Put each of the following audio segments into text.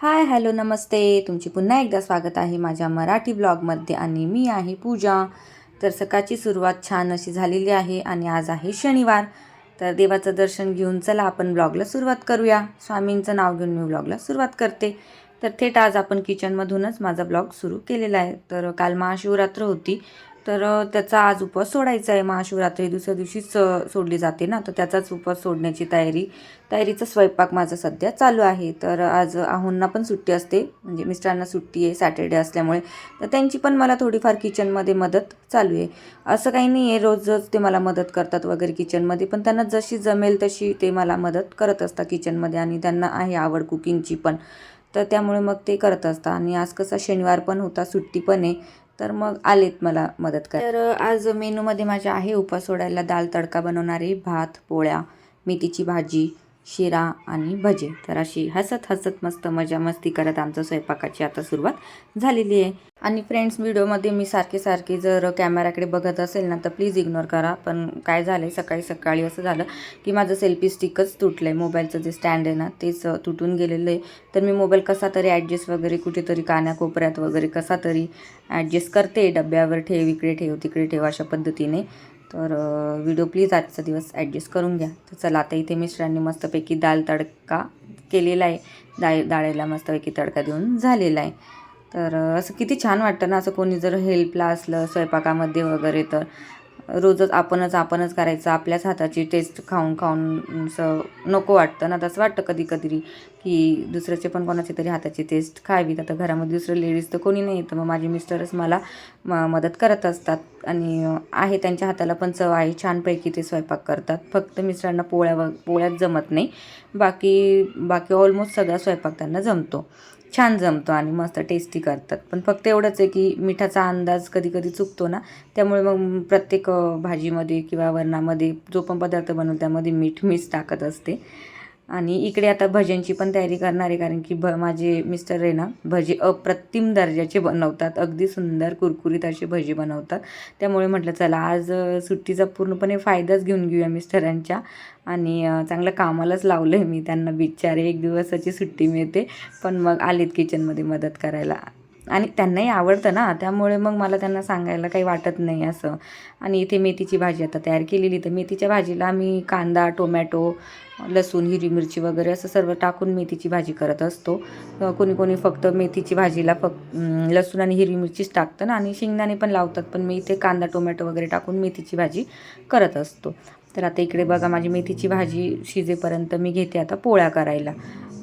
Hi hello नमस्ते. तुमची पुन्हा एकदा स्वागत आहे माझ्या मराठी ब्लॉगमध्ये आणि मी आहे पूजा. तर सकाळची सुरुवात छान अशी झालेली आहे आणि आज आहे शनिवार. तर देवाचं दर्शन घेऊन चला आपण ब्लॉगला सुरुवात करूया. स्वामींचं नाव घेऊन मी ब्लॉगला सुरुवात करते. तर थेट आज आपण किचनमधूनच माझा ब्लॉग सुरू केलेला आहे. तर काल महाशिवरात्र होती. तर त्याचा आज उपवास सोडायचा आहे. महाशिवरात्री दुसऱ्या दिवशीच सोडली जाते ना. तर त्याचाच उपवास सोडण्याची तयारी तयारीचा स्वयंपाक माझा सध्या चालू आहे. तर आज आहोंना पण सुट्टी असते. म्हणजे मिस्टरांना सुट्टी आहे सॅटर्डे असल्यामुळे. तर त्यांची पण मला थोडीफार किचनमध्ये मदत चालू आहे. असं काही नाही आहे. रोजच ते मला मदत करतात वगैरे किचनमध्ये. पण त्यांना जशी जमेल तशी ते मला मदत करत असतात किचनमध्ये. आणि त्यांना आहे आवड कुकिंगची पण. तर त्यामुळे मग ते करत असतात. आणि आज कसा शनिवार पण होता सुट्टी पण आहे. तर मग आलेत मला मदत कर तर आज मेनूमध्ये माझ्या आहे उपास सोडायला दाल तडका बनवणारे भात पोळ्या मेथीची भाजी शिरा आणि भजे. तर अशी हसत हसत मस्त मजा मस्ती करत आमचं स्वयंपाकाची आता सुरुवात झालेली आहे. आणि फ्रेंड्स व्हिडिओमध्ये मी सारखे सारखे जर कॅमेराकडे बघत असेल ना तर प्लीज इग्नोर करा. पण काय झालं आहे सकाळी सकाळी असं झालं की माझं सेल्फी स्टिकच तुटलं आहे मोबाईलचं जे स्टँड आहे ना तेच तुटून गेलेलं आहे. तर मी मोबाईल कसा तरी ॲडजस्ट वगैरे कुठेतरी कानाकोपऱ्यात वगैरे कसा तरी ॲडजस्ट करते. डब्यावर ठेव इकडे ठेव तिकडे ठेव अशा पद्धतीने. तर व्हिडिओ प्लीज आजचा दिवस ॲडजस्ट करून घ्या. तर चला आता इथे मिस्टरांनी मस्तपैकी दाल तडका केलेला आहे. डाळ डाळीला मस्तपैकी तडका देऊन झालेला आहे. तर असं किती छान वाटतं ना असं कोणी जर हेल्पला असलं स्वयंपाकामध्ये वगैरे तर रोजच आपणच आपणच करायचं. आपल्याच हाताची टेस्ट खाऊन खाऊन असं नको वाटतं ना. तसं वाटतं कधी कधी की दुसऱ्याचे पण कोणाची तरी हाताची टेस्ट खावीत. आता घरामध्ये दुसरं लेडीज तर कोणी नाही. येतं मग माझे मिस्टरच मला म मदत करत असतात. आणि आहे त्यांच्या हाताला पण चव आहे. छानपैकी ते स्वयंपाक करतात. फक्त मिस्टरांना पोळ्या व पोळ्यात जमत नाही. बाकी बाकी ऑलमोस्ट सगळा स्वयंपाक त्यांना जमतो. छान जमतो आणि मस्त टेस्टी करतात. पण फक्त एवढंच आहे की मिठाचा अंदाज कधी कधी चुकतो ना त्यामुळे मग प्रत्येक भाजीमध्ये किंवा वरणामध्ये जो पण पदार्थ बनवतो त्यामध्ये मीठ मीच टाकत असते. आणि इकडे आता भज्यांची पण तयारी करणार आहे कारण की भ माझे मिस्टर आहे ना भजे अप्रतिम दर्जाचे बनवतात. अगदी सुंदर कुरकुरीत असे भजी बनवतात. त्यामुळे म्हटलं चला आज सुट्टीचा पूर्णपणे फायदाच घेऊन घेऊया मिस्टरांच्या. आणि चांगलं कामालाच लावलं आहे मी त्यांना. बिचारे एक दिवसाची सुट्टी मिळते. पण मग आलीत किचनमध्ये मदत करायला. आणि त्यांनाही आवडतं ना त्यामुळे मग मला त्यांना सांगायला काही वाटत नाही असं. आणि इथे मेथीची भाजी आता तयार केलेली तर मेथीच्या भाजीला मी कांदा टोमॅटो लसूण हिरवी मिरची वगैरे असं सर्व टाकून मेथीची भाजी करत असतो. कोणी कोणी फक्त मेथीची भाजीला फक्त लसूण आणि हिरवी मिरचीच टाकतं ना आणि शेंगदाणे पण लावतात पण मी इथे कांदा टोमॅटो वगैरे टाकून मेथीची भाजी करत असतो. तर आता इकडे बघा माझी मेथीची भाजी शिजेपर्यंत मी घेते आता पोळ्या करायला.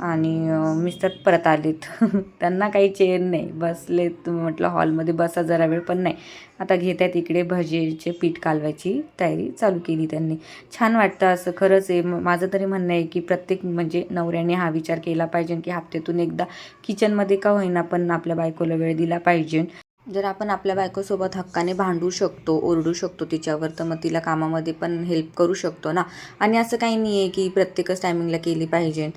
आणि मिस्टर परत आलेत. त्यांना काही चेन नाही. बसलेत म्हटलं हॉलमध्ये बसा जरा वेळ पण नाही. आता घेत आहेत इकडे भजीचे पीठ कालवायची तयारी चालू केली त्यांनी. छान वाटतं असं. खरंच आहे माझं तरी म्हणणं आहे की प्रत्येक म्हणजे नवऱ्याने हा विचार केला पाहिजे की हप्त्यातून एकदा किचनमध्ये का होईना पण आपल्या बायकोला वेळ दिला पाहिजे. जर आपण आपल्या बायकोसोबत हक्काने भांडू शकतो ओरडू शकतो तिच्यावर तर मग तिला कामामध्ये पण हेल्प करू शकतो ना? आणि असं काही नाही आहे की प्रत्येकच टायमिंगला केली पाहिजे.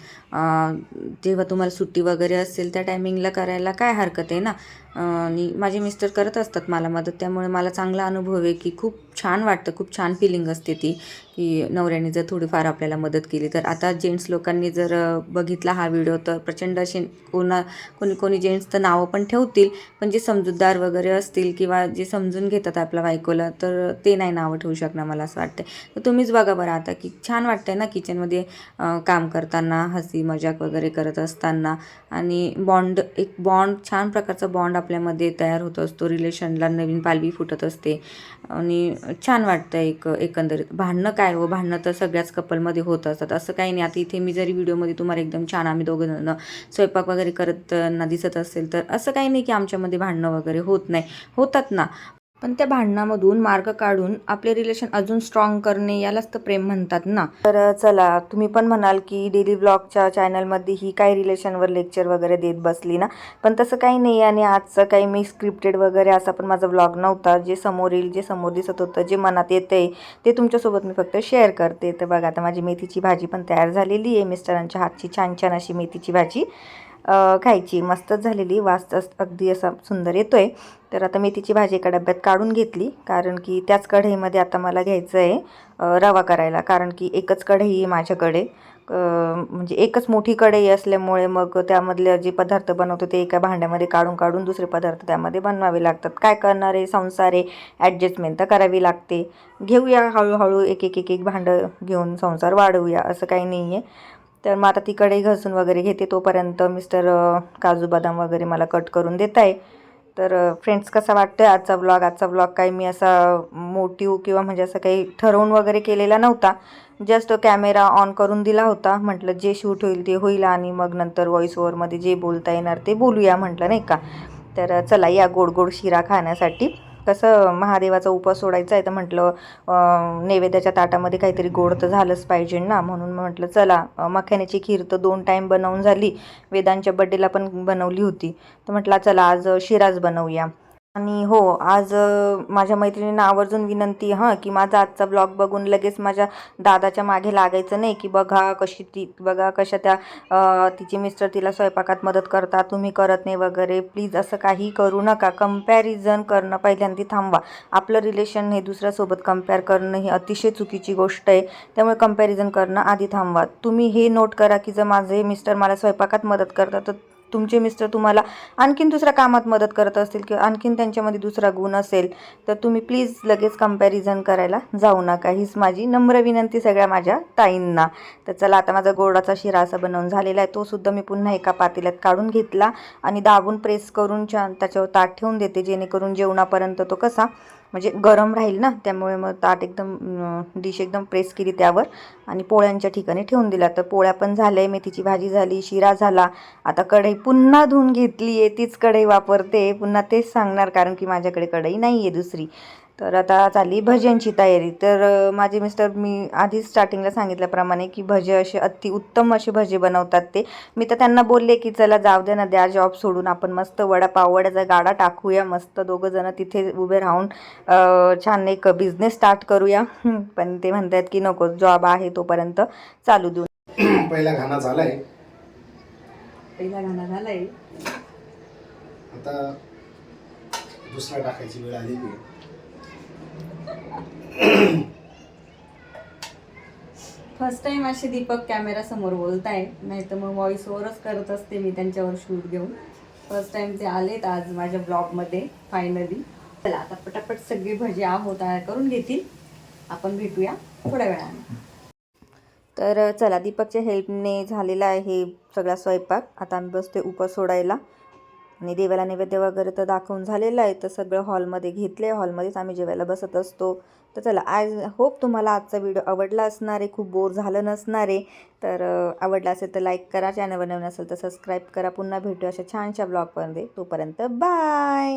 जेव्हा तुम्हाला सुट्टी वगैरे असेल त्या टायमिंगला करायला काय हरकत आहे ना? आणि माझे मिस्टर करत असतात मला मदत त्यामुळे मला चांगला अनुभव आहे की खूप छान वाटतं खूप छान फिलिंग असते ती की नवऱ्याने जर थोडीफार आपल्याला मदत केली तर. आता जेंट्स लोकांनी जर बघितला हा व्हिडिओ तर प्रचंड असे कोणा कोणी कोणी जेंट्स तर नावं पण ठेवतील पण जे समजूतदार वगैरे असतील किंवा जे समजून घेतात आपल्या बायकोला तर ते नाही नावं ठेवू शकणार मला असं वाटतं तर तुम्हीच बघा बरं आता की छान वाटतं आहे ना किचनमध्ये काम करताना हसी मजाक वगैरे करत असताना. आणि बॉन्ड एक बॉन्ड छान प्रकारचा बॉन्ड आपल्यामध्ये तयार होत असतो. रिलेशनला नवीन पालवी फुटत असते. आणि छान वाटतं एक एकंदरीत. भांडणं काय हो? भांडणं तर सगळ्याच कपलमध्ये होत असतात. असं काही नाही. आता इथे मी जरी व्हिडिओमध्ये तुम्हाला एकदम छान आम्ही दोघं जण स्वयंपाक वगैरे करताना दिसत असेल तर असं काही नाही की आमच्यामध्ये भांडणं वगैरे होत नाही. होतात ना. पण त्या भांडणामधून मार्ग काढून आपले रिलेशन अजून स्ट्रॉंग करणे यालाच तर प्रेम म्हणतात ना. तर चला तुम्ही पण म्हणाल की डेली ब्लॉगच्या चॅनलमध्ये ही काही रिलेशनवर लेक्चर वगैरे देत बसली ना. पण तसं काही नाही आणि आजचं काही मी स्क्रिप्टेड वगैरे असा पण माझा ब्लॉग नव्हता. जे समोर येईल जे समोर दिसत होतं जे मनात येतं आहे ते तुमच्यासोबत मी फक्त शेअर करते. तर बघा आता माझी मेथीची भाजी पण तयार झालेली आहे. मिस्टरांच्या हातची छान छान अशी मेथीची भाजी. खायची. मस्तच झालेली. वास अगदी असा सुंदर येतो आहे तर आता मेथीची भाजी एका डब्यात काढून घेतली. कारण की त्याच कढईमध्ये आता मला घ्यायचं आहे रवा करायला. कारण की एकच कढई आहे माझ्याकडे म्हणजे एकच मोठी कढई असल्यामुळे मग त्यामधले जे पदार्थ बनवतो ते एका भांड्यामध्ये काढून काढून दुसरे पदार्थ त्यामध्ये बनवावे लागतात. काय करणारे संसारे ॲडजस्टमेंट तर करावी लागते. घेऊया हळूहळू एक एक एक एक भांडं घेऊन संसार वाढवूया. असं काही नाही आहे तर मग आता ती कढई घासून वगैरे घेते तोपर्यंत मिस्टर काजू बदाम वगैरे मला कट करून देत आहे तर फ्रेंड्स कसा वाटतोय आजचा ब्लॉग आजचा ब्लॉग काही मी असा मोटिव किंवा म्हणजे असं काही ठरवून वगैरे केलेला नव्हता. जस्ट कॅमेरा ऑन करून दिला होता. म्हटलं जे शूट होईल ते होईल आणि मग नंतर व्हॉइस ओव्हरमध्ये जे बोलता येणार ते बोलूया म्हटलं नाही का? तर चला या गोड गोड शिरा खाण्यासाठी. कसं महादेवाचा उपास सोडायचा आहे तर म्हटलं नैवेद्याच्या ताटामध्ये काहीतरी गोड तर झालंच पाहिजे ना. म्हणून म्हटलं चला अं, मखाण्याची खीर तर दोन टाईम बनवून झाली. वेदांच्या बड्डेला पण बनवली होती. तर म्हटलं चला आज शिराज बनवूया. आणि हो आज माझ्या मैत्रिणींना आवर्जून विनंती हां की माझा आजचा ब्लॉग बघून लगेच माझ्या दादाच्या मागे लागायचं नाही की बघा कशी ती बघा कशा त्या तिचे मिस्टर तिला स्वयंपाकात मदत करतात तुम्ही करत नाही वगैरे. प्लीज असं काही करू नका. कंपॅरिझन करणं पहिल्यांदा थांबवा. आपलं रिलेशन हे दुसऱ्यासोबत कंपेअर करणं ही अतिशय चुकीची गोष्ट आहे. त्यामुळे कंपॅरिझन करणं आधी थांबवा. तुम्ही हे नोट करा की जर माझे मिस्टर मला स्वयंपाकात मदत करतात तर तुमचे मिस्टर तुम्हाला आणखीन दुसऱ्या कामात मदत करत असतील किंवा आणखीन त्यांच्यामध्ये दुसरा गुण असेल तर तुम्ही प्लीज लगेच कंपॅरिझन करायला जाऊ नका. हीच माझी नम्र विनंती सगळ्या माझ्या ताईंना. तर चला आता माझा गोडाचा शिरा असा बनवून झालेला आहे. तो सुद्धा मी पुन्हा एका पातेल्यात काढून घेतला आणि दाबून प्रेस करून छान त्याच्यावर ताट ठेवून देते जेणेकरून जेवणापर्यंत तो कसा म्हणजे गरम राहील ना त्यामुळे मग ताट एकदम डिश एकदम प्रेस केली त्यावर आणि पोळ्यांच्या ठिकाणी ठेवून दिला तर पोळ्या पण झाल्या मेथीची भाजी झाली शिरा झाला. आता कढई पुन्हा धुवून घेतली आहे तीच कढई वापरते. पुन्हा तेच सांगणार कारण की माझ्याकडे कढई नाही आहे दुसरी. तर आता चालली भज्यांची तयारी. तर माझे मिस्टर मी आधीच स्टार्टिंगला सांगितल्याप्रमाणे की भजे असे अति उत्तम असे भजे बनवतात ते. मी तर त्यांना बोलले की चला जाऊ दे ना द्या जॉब सोडून. आपण मस्त वडापाव वड्याचा गाडा टाकूया. मस्त दोघं जण तिथे उभे राहून छान एक बिझनेस स्टार्ट करूया. पण ते म्हणतात की नको जॉब आहे तोपर्यंत चालू देऊ पहिला घाणा झालाय. पहिला गाणं झालाय. आता दुसरा टाकायची वेळ आलेली आहे. फर्स्ट टाइम असे दीपक कॅमेरा समोर बोलताय नाही तर मग व्हॉइस ओव्हरच करत असते मी त्यांच्यावर शूट घेऊन. फर्स्ट टाइम ते आलेत आज माझ्या ब्लॉगमध्ये फायनली चला आता पटापट सगळी भजी आहोत करून घेतील. आपण भेटूया थोड्या वेळाने. तर चला दीपकच्या हेल्पने झालेला आहे सगळा स्वयंपाक. आता आम्ही बसते उपास सोडायला. आणि देवाला नैवेद्य वगैरे तर दाखवून झालेलं आहे. तर सगळं हॉलमध्ये घेतले हॉलमध्येच आम्ही जेवायला बसत असतो. तर चला आज होप तुम्हाला आजचा व्हिडिओ आवडला असणार आहे. खूप बोर झालं नसणार आहे. तर आवडला असेल तर लाईक करा. चॅनलवर नवीन असेल तर सबस्क्राईब करा. पुन्हा भेटू अशा छानशा ब्लॉगमध्ये तोपर्यंत बाय